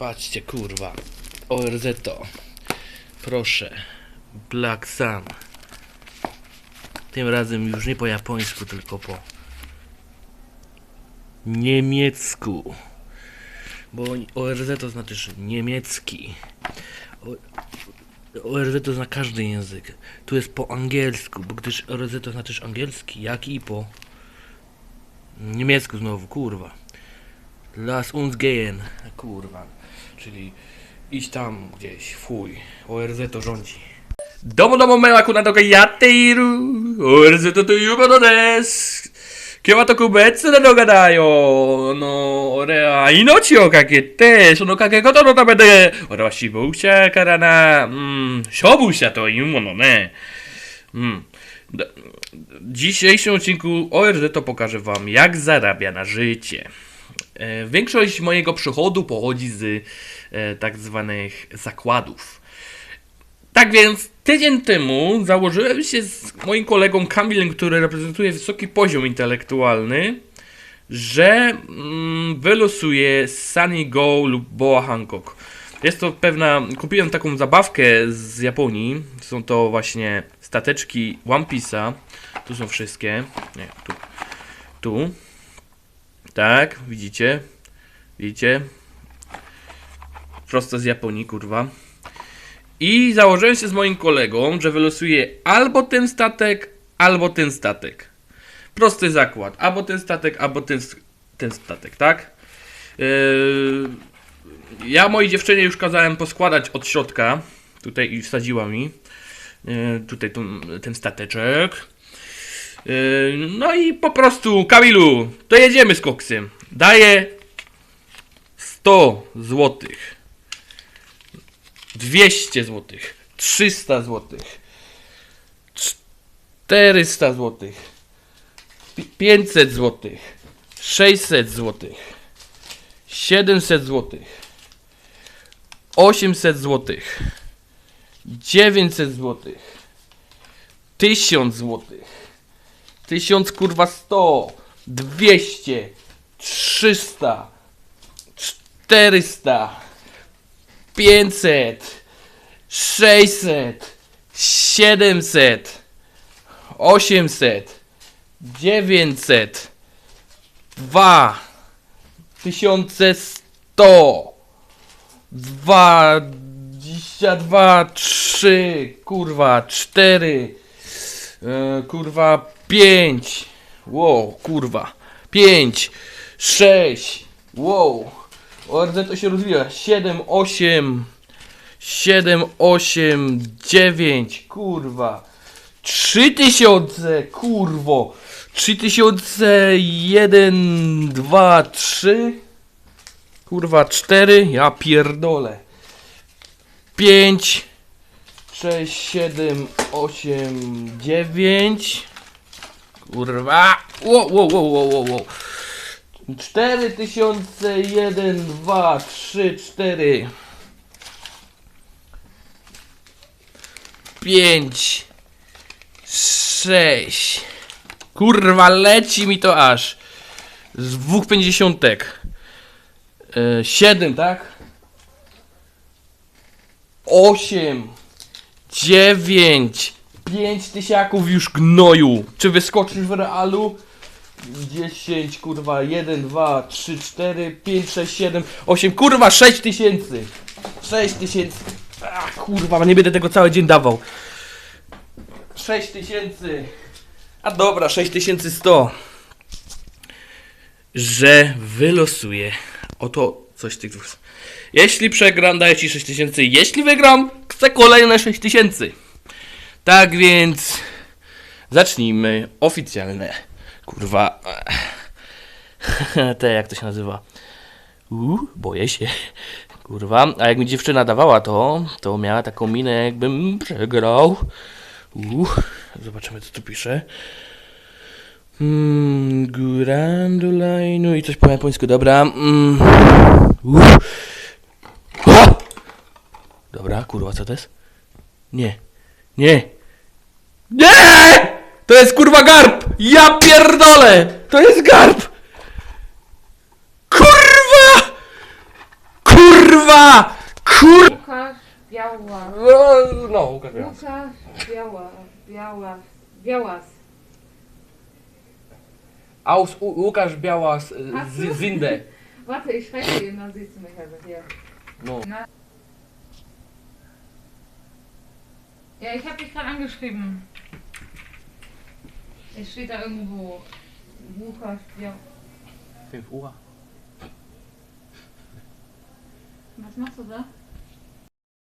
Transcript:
Patrzcie, kurwa. ORZ to. Proszę. Black Sun. Tym razem już nie po japońsku, tylko po niemiecku. Bo ORZ to znaczy niemiecki. ORZ to zna każdy język. Tu jest po angielsku, bo gdyż ORZ to znaczy angielski, jak i po niemiecku znowu, kurwa. Las uns gehen, kurwa Czyli iść tam gdzieś, fuj. ORZ to rządzi. どうもどうも迷惑などがやっている。ORZ というものです。今日は特別なのがだよ。あの、俺は命をかけて、そのかけ方のためで、俺は死亡者からな、うん、勝負者というものね。うん。Da- W dzisiejszym odcinku ORZ to pokażę Wam, jak zarabia na życie. E, Większość mojego przychodu pochodzi z e, tak zwanych zakładów. Tak więc tydzień temu założyłem się z moim kolegą Kamilem, który reprezentuje wysoki poziom intelektualny, że mm, wylosuję Sunny Go lub Boa Hancock. Jest to pewna. Kupiłem taką zabawkę z Japonii. Są to właśnie stateczki One Piece'a. Tu są wszystkie. Nie, tu. Tu. Tak, widzicie? Widzicie? Prosto z Japonii, kurwa. I założyłem się z moim kolegą, że wylosuję albo ten statek, albo ten statek. Prosty zakład. Albo ten statek, albo ten, ten statek, tak? Yy, ja mojej dziewczynie już kazałem poskładać od środka. Tutaj i wsadziła mi. Yy, tutaj tu, ten stateczek. Yy, no i po prostu, Kamilu, to jedziemy z koksem. Daję 100 złotych. 200 zł, 300 zł, 400 zł, 500 zł, 600 zł, 700 zł, 800 zł, 900 zł, 1000 zł, 1000 kurwa 100, 200, 300, 400, 500, 600, 700, 800, 900, 2, 1100, 22, 3, kurwa, 4, e, kurwa, 5, wow, kurwa, 5, 6, wow, ORZ to się rozwija, 7, 8, 7, 8, 9, kurwa, 3000, kurwo, 3000, 1, 2, 3, kurwa, 4, ja pierdolę, 5, 6, 7, 8, 9, kurwa, wow, wow, wow, wow, wow, wow. 4000, 1, 2, 3, 4, 5, 6. Kurwa, leci mi to aż. Z dwóch pięćdziesiątek. E, 7, tak? 8, 9, 5 tysiaków już gnoju. Czy wyskoczysz w realu? 10, kurwa, 1, 2, 3, 4, 5, 6, 7, 8, kurwa, 6 tysięcy. 6 tysięcy. Ach, kurwa, nie będę tego cały dzień dawał. 6 tysięcy. A dobra, 6100. Że wylosuję. Oto coś tych dwóch. Jeśli przegram, daję ci 6000. Jeśli wygram, chcę kolejne 6000. Tak więc. Zacznijmy oficjalne. Kurwa. Te, jak to się nazywa? Uuu, boję się. Kurwa. A jak mi dziewczyna dawała to, to miała taką minę, jakbym przegrał. Uuu, zobaczymy, co tu pisze. Mm, Gurandulainu i coś po japońsku, dobra. Mm. Dobra, kurwa, co to jest? Nie. Nie. Nie! To jest kurwa garb! Ja pierdolę! To jest garb! Kurwa! Kurwa! Kur... Łukasz Biała. No, Łukasz Białas. Łukasz Biała. Biała. Białas. Aus U- Łukasz Białas z Zinde. Warte, ich schreibe ihm, dann siehst du mich hier. No. Na. Ja, ich habe dich gerade angeschrieben. Es steht da irgendwo. Łukasz Biała. 5 Uhr. Was machst du da?